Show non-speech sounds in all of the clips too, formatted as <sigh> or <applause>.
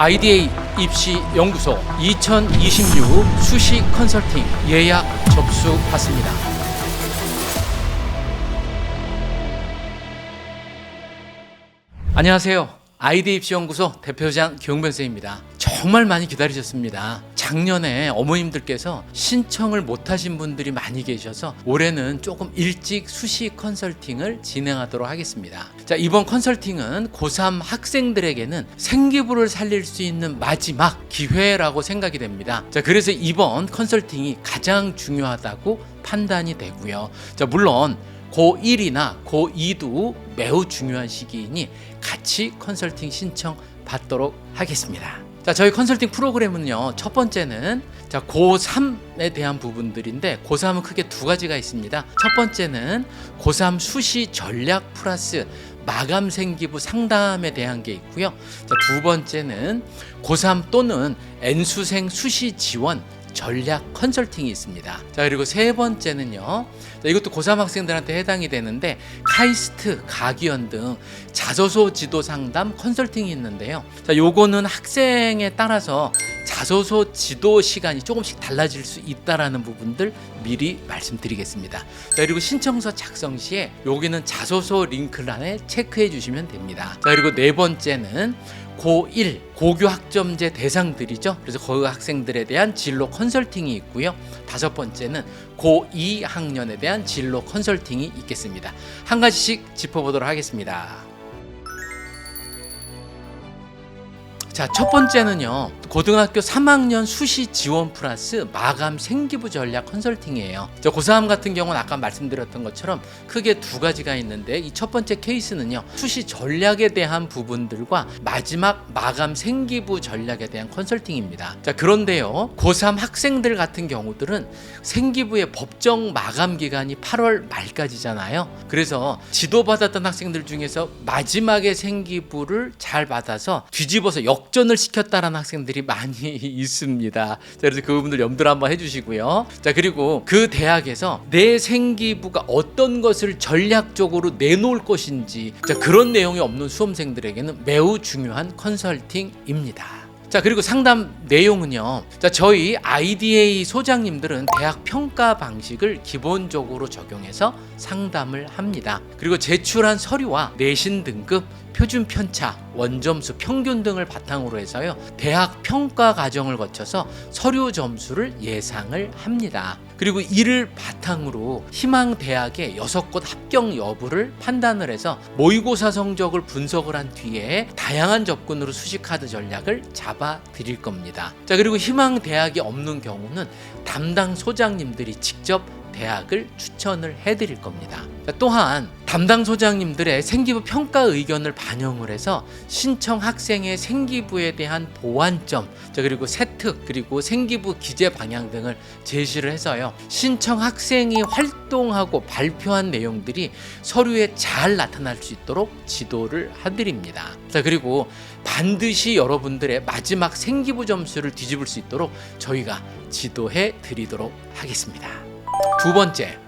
IDA 입시 연구소 2026 수시 컨설팅 예약 접수 받습니다. 안녕하세요. 아이디 입시 연구소 대표장 경변 쌤입니다. 정말 많이 기다리셨습니다. 작년에 어머님들께서 신청을 못 하신 분들이 많이 계셔서 올해는 조금 일찍 수시 컨설팅을 진행하도록 하겠습니다. 자, 이번 컨설팅은 고3 학생들에게는 생기부를 살릴 수 있는 마지막 기회라고 생각이 됩니다. 자, 그래서 이번 컨설팅이 가장 중요하다고 판단이 되고요. 자, 물론 고1이나 고2도 매우 중요한 시기이니 같이 컨설팅 신청 받도록 하겠습니다. 자, 저희 컨설팅 프로그램은요. 첫 번째는 자, 고3에 대한 부분들인데 고3은 크게 두 가지가 있습니다. 첫 번째는 고3 수시 전략 플러스 마감 생기부 상담에 대한 게 있고요. 자, 두 번째는 고3 또는 N수생 수시 지원 전략 컨설팅이 있습니다. 자, 그리고 세 번째는요. 자, 이것도 고3 학생들한테 해당이 되는데 카이스트, 가기원 등 자소서 지도 상담 컨설팅이 있는데요. 자, 요거는 학생에 따라서 자소서 지도 시간이 조금씩 달라질 수 있다라는 부분들 미리 말씀드리겠습니다. 자, 그리고 신청서 작성 시에 여기는 자소서 링크란에 체크해 주시면 됩니다. 자, 그리고 네 번째는 고1 고교 학점제 대상들이죠. 그래서 그 학생들에 대한 진로 컨설팅이 있고요. 다섯 번째는 고2 학년에 대한 진로 컨설팅이 있겠습니다. 한 가지씩 짚어보도록 하겠습니다. 자, 첫 번째는요. 고등학교 3학년 수시 지원 플러스 마감 생기부 전략 컨설팅이에요. 저 고3 같은 경우는 아까 말씀드렸던 것처럼 크게 두 가지가 있는데 이 첫 번째 케이스는요. 수시 전략에 대한 부분들과 마지막 마감 생기부 전략에 대한 컨설팅입니다. 자, 그런데요. 고3 학생들 같은 경우들은 생기부의 법정 마감 기간이 8월 말까지잖아요. 그래서 지도 받았던 학생들 중에서 마지막에 생기부를 잘 받아서 뒤집어서 역 전을 시켰다라는 학생들이 많이 <laughs> 있습니다. 자, 그래서 그 부분들 염두를 한번 해주시고요. 자 그리고 그 대학에서 내 생기부가 어떤 것을 전략적으로 내놓을 것인지 자, 그런 내용이 없는 수험생들에게는 매우 중요한 컨설팅입니다. 자 그리고 상담 내용은요. 자 저희 IDA 소장님들은 대학 평가 방식을 기본적으로 적용해서 상담을 합니다. 그리고 제출한 서류와 내신 등급, 표준 편차, 원점수, 평균 등을 바탕으로 해서요. 대학 평가 과정을 거쳐서 서류 점수를 예상을 합니다. 그리고 이를 바탕으로 희망 대학의 여섯 곳 합격 여부를 판단을 해서 모의고사 성적을 분석을 한 뒤에 다양한 접근으로 수시 카드 전략을 잡아 드릴 겁니다. 자, 그리고 희망 대학이 없는 경우는 담당 소장님들이 직접 대학을 추천을 해드릴 겁니다. 자, 또한 담당 소장님들의 생기부 평가 의견을 반영을 해서 신청 학생의 생기부에 대한 보완점, 자, 그리고 세특, 그리고 생기부 기재 방향 등을 제시를 해서요. 신청 학생이 활동하고 발표한 내용들이 서류에 잘 나타날 수 있도록 지도를 해드립니다. 자, 그리고 반드시 여러분들의 마지막 생기부 점수를 뒤집을 수 있도록 저희가 지도해 드리도록 하겠습니다. 두 번째,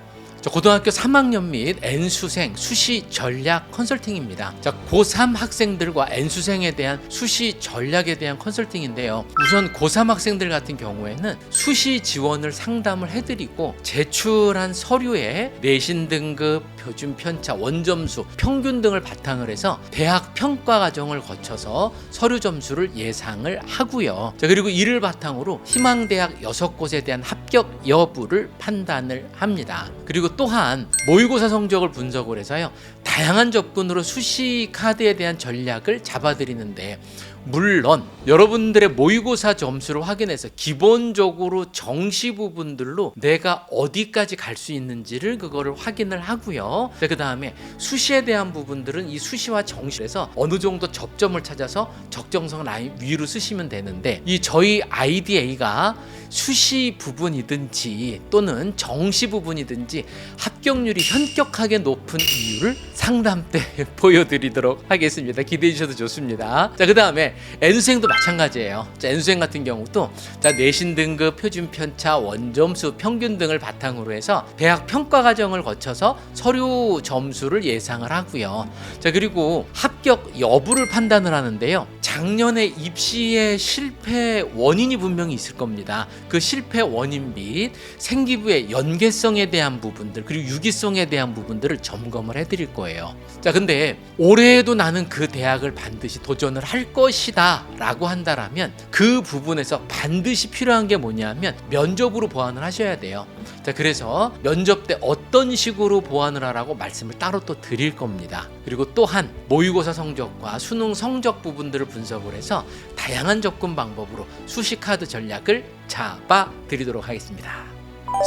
저 고등학교 3학년 및 N수생 수시 전략 컨설팅입니다. 자, 고3 학생들과 N수생에 대한 수시 전략에 대한 컨설팅인데요. 우선 고3 학생들 같은 경우에는 수시 지원을 상담을 해드리고 제출한 서류에 내신 등급, 표준 편차, 원점수, 평균 등을 바탕을 해서 대학 평가 과정을 거쳐서 서류 점수를 예상을 하고요. 자, 그리고 이를 바탕으로 희망대학 6곳에 대한 합격 여부를 판단을 합니다. 그리고 또한 모의고사 성적을 분석을 해서요. 다양한 접근으로 수시 카드에 대한 전략을 잡아드리는데 물론 여러분들의 모의고사 점수를 확인해서 기본적으로 정시 부분들로 내가 어디까지 갈 수 있는지를 그거를 확인을 하고요. 그 다음에 수시에 대한 부분들은 이 수시와 정시에서 어느 정도 접점을 찾아서 적정성 라인 위로 쓰시면 되는데 이 저희 IDA가 수시 부분이든지 또는 정시 부분이든지 합격률이 현격하게 높은 이유를 상담 때 <laughs> 보여드리도록 하겠습니다. 기대해 주셔도 좋습니다. 자, 그 다음에 N수생도 마찬가지예요. 자, N수생 같은 경우도 자, 내신 등급, 표준 편차, 원점수, 평균 등을 바탕으로 해서 대학 평가 과정을 거쳐서 서류 점수를 예상을 하고요. 자, 그리고 합격 여부를 판단을 하는데요. 작년에 입시의 실패 원인이 분명히 있을 겁니다. 그 실패 원인 및 생기부의 연계성에 대한 부분들 그리고 유기성에 대한 부분들을 점검을 해드릴 거예요. 자, 근데 올해에도 나는 그 대학을 반드시 도전을 할 것이다 라고 한다라면 그 부분에서 반드시 필요한 게 뭐냐면 면접으로 보완을 하셔야 돼요. 자, 그래서 면접 때 어떤 식으로 보완을 하라고 말씀을 따로 또 드릴 겁니다. 그리고 또한 모의고사 성적과 수능 성적 부분들을 분석을 해서 다양한 접근 방법으로 수시 카드 전략을 잡아 드리도록 하겠습니다.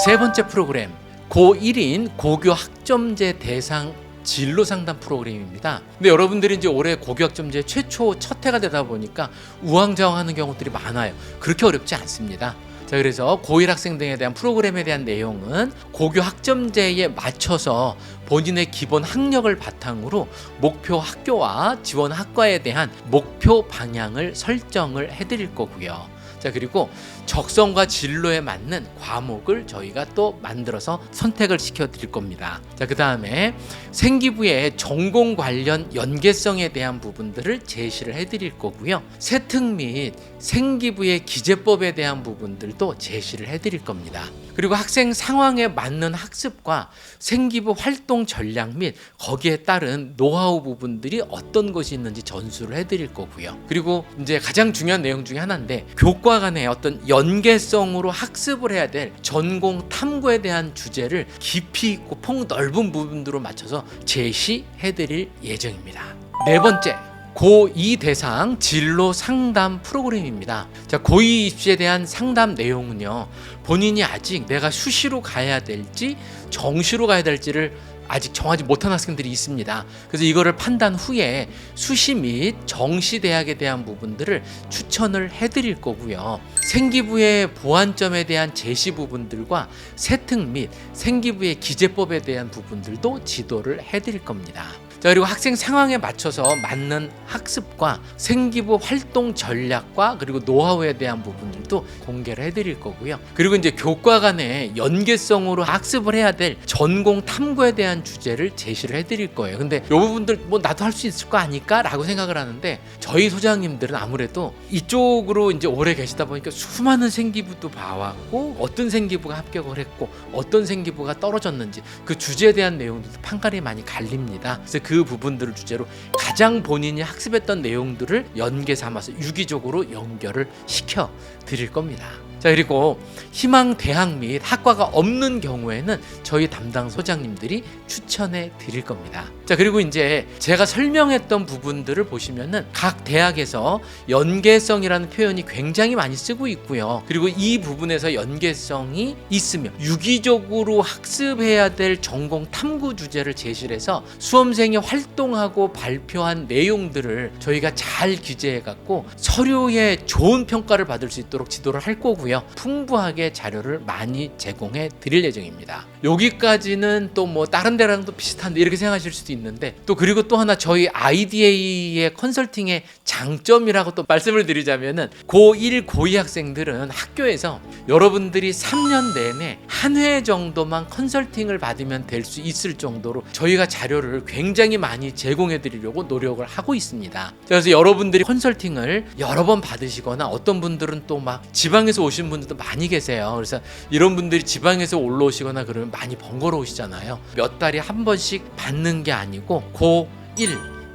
세 번째 프로그램 고1인 고교 학점제 대상 진로 상담 프로그램입니다. 근데 여러분들이 이제 올해 고교 학점제 최초 첫 해가 되다 보니까 우왕좌왕하는 경우들이 많아요. 그렇게 어렵지 않습니다. 자, 그래서 고1 학생 등에 대한 프로그램에 대한 내용은 고교 학점제에 맞춰서 본인의 기본 학력을 바탕으로 목표 학교와 지원 학과에 대한 목표 방향을 설정을 해드릴 거고요. 자, 그리고 적성과 진로에 맞는 과목을 저희가 또 만들어서 선택을 시켜 드릴 겁니다. 자, 그 다음에 생기부의 전공 관련 연계성에 대한 부분들을 제시를 해 드릴 거고요. 세특 및 생기부의 기재법에 대한 부분들도 제시를 해 드릴 겁니다. 그리고 학생 상황에 맞는 학습과 생기부 활동 전략 및 거기에 따른 노하우 부분들이 어떤 것이 있는지 전수를 해 드릴 거고요. 그리고 이제 가장 중요한 내용 중에 하나인데 교과 간의 어떤 연계성으로 학습을 해야 될 전공 탐구에 대한 주제를 깊이 있고 폭 넓은 부분으로 맞춰서 제시해드릴 예정입니다. 네 번째. 고2 대상 진로 상담 프로그램입니다. 자, 고2 입시에 대한 상담 내용은요. 본인이 아직 내가 수시로 가야 될지 정시로 가야 될지를 아직 정하지 못한 학생들이 있습니다. 그래서 이거를 판단 후에 수시 및 정시 대학에 대한 부분들을 추천을 해드릴 거고요. 생기부의 보완점에 대한 제시 부분들과 세특 및 생기부의 기재법에 대한 부분들도 지도를 해드릴 겁니다. 자, 그리고 학생 상황에 맞춰서 맞는 학습과 생기부 활동 전략과 그리고 노하우에 대한 부분들도 공개를 해드릴 거고요. 그리고 이제 교과 간의 연계성으로 학습을 해야 될 전공 탐구에 대한 주제를 제시를 해드릴 거예요. 근데 이 부분들 뭐 나도 할 수 있을 거 아닐까 라고 생각을 하는데 저희 소장님들은 아무래도 이쪽으로 이제 오래 계시다 보니까 수많은 생기부도 봐왔고 어떤 생기부가 합격을 했고 어떤 생기부가 떨어졌는지 그 주제에 대한 내용들도 판가리 많이 갈립니다. 그래서 그 부분들을 주제로 가장 본인이 학습했던 내용들을 연계 삼아서 유기적으로 연결을 시켜 드릴 겁니다. 자 그리고 희망 대학 및 학과가 없는 경우에는 저희 담당 소장님들이 추천해 드릴 겁니다. 자 그리고 이제 제가 설명했던 부분들을 보시면은 각 대학에서 연계성이라는 표현이 굉장히 많이 쓰고 있고요. 그리고 이 부분에서 연계성이 있으면 유기적으로 학습해야 될 전공 탐구 주제를 제시를 해서 수험생이 활동하고 발표한 내용들을 저희가 잘 기재해 갖고 서류에 좋은 평가를 받을 수 있도록 지도를 할 거고요. 풍부하게 자료를 많이 제공해 드릴 예정입니다. 여기까지는 또 뭐 다른 데랑도 비슷한데 이렇게 생각하실 수도 있는데 또 그리고 또 하나 저희 IDA의 컨설팅의 장점이라고 또 말씀을 드리자면은 고1, 고2 학생들은 학교에서 여러분들이 3년 내내 한 회 정도만 컨설팅을 받으면 될 수 있을 정도로 저희가 자료를 굉장히 많이 제공해 드리려고 노력을 하고 있습니다. 그래서 여러분들이 컨설팅을 여러 번 받으시거나 어떤 분들은 또 막 지방에서 오신 분들도 많이 계세요. 그래서 이런 분들이 지방에서 올라오시거나 그러면 많이 번거로우시잖아요. 몇 달에 한 번씩 받는 게 아니고 고 1,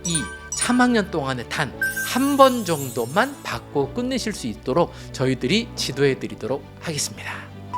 2, 3학년 동안에 단 한 번 정도만 받고 끝내실 수 있도록 저희들이 지도해 드리도록 하겠습니다.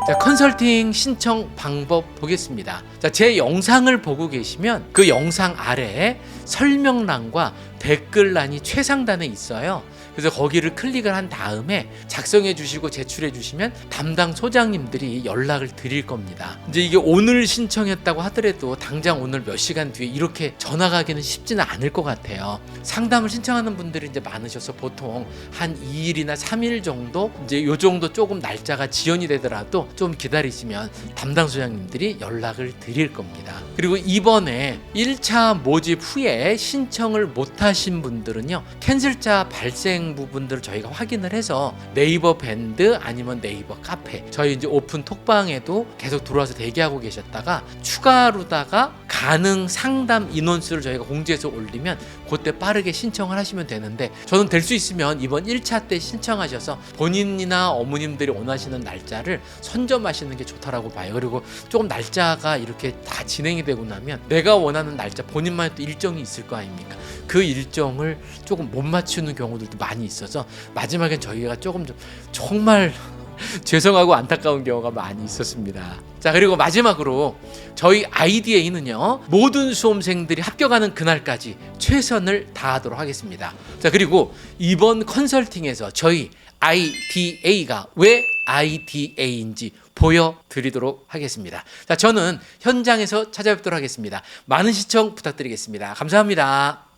자, 컨설팅 신청 방법 보겠습니다. 자, 제 영상을 보고 계시면 그 영상 아래에 설명란과 댓글란이 최상단에 있어요. 그래서 거기를 클릭을 한 다음에 작성해 주시고 제출해 주시면 담당 소장님들이 연락을 드릴 겁니다. 이제 이게 오늘 신청했다고 하더라도 당장 오늘 몇 시간 뒤에 이렇게 전화 가기는 쉽지는 않을 것 같아요. 상담을 신청하는 분들이 이제 많으셔서 보통 한 2일이나 3일 정도 이제 요 정도 조금 날짜가 지연이 되더라도 좀 기다리시면 담당 소장님들이 연락을 드릴 겁니다. 그리고 이번에 1차 모집 후에 신청을 못 원하신 분들은요 캔슬자 발생 부분들을 저희가 확인을 해서 네이버 밴드 아니면 네이버 카페 저희 이제 오픈 톡방에도 계속 들어와서 대기하고 계셨다가 추가로다가 가능 상담 인원수를 저희가 공지해서 올리면 그때 빠르게 신청을 하시면 되는데 저는 될 수 있으면 이번 1차 때 신청하셔서 본인이나 어머님들이 원하시는 날짜를 선점하시는 게 좋다라고 봐요. 그리고 조금 날짜가 이렇게 다 진행이 되고 나면 내가 원하는 날짜 본인만의 또 일정이 있을 거 아닙니까? 그 일정을 조금 못 맞추는 경우들도 많이 있어서 마지막엔 저희가 조금 좀 정말 <laughs> 죄송하고 안타까운 경우가 많이 있었습니다. 자, 그리고 마지막으로 저희 IDA는요, 모든 수험생들이 합격하는 그날까지 최선을 다하도록 하겠습니다. 자, 그리고 이번 컨설팅에서 저희 IDA가 왜 IDA인지 보여드리도록 하겠습니다. 자, 저는 현장에서 찾아뵙도록 하겠습니다. 많은 시청 부탁드리겠습니다. 감사합니다.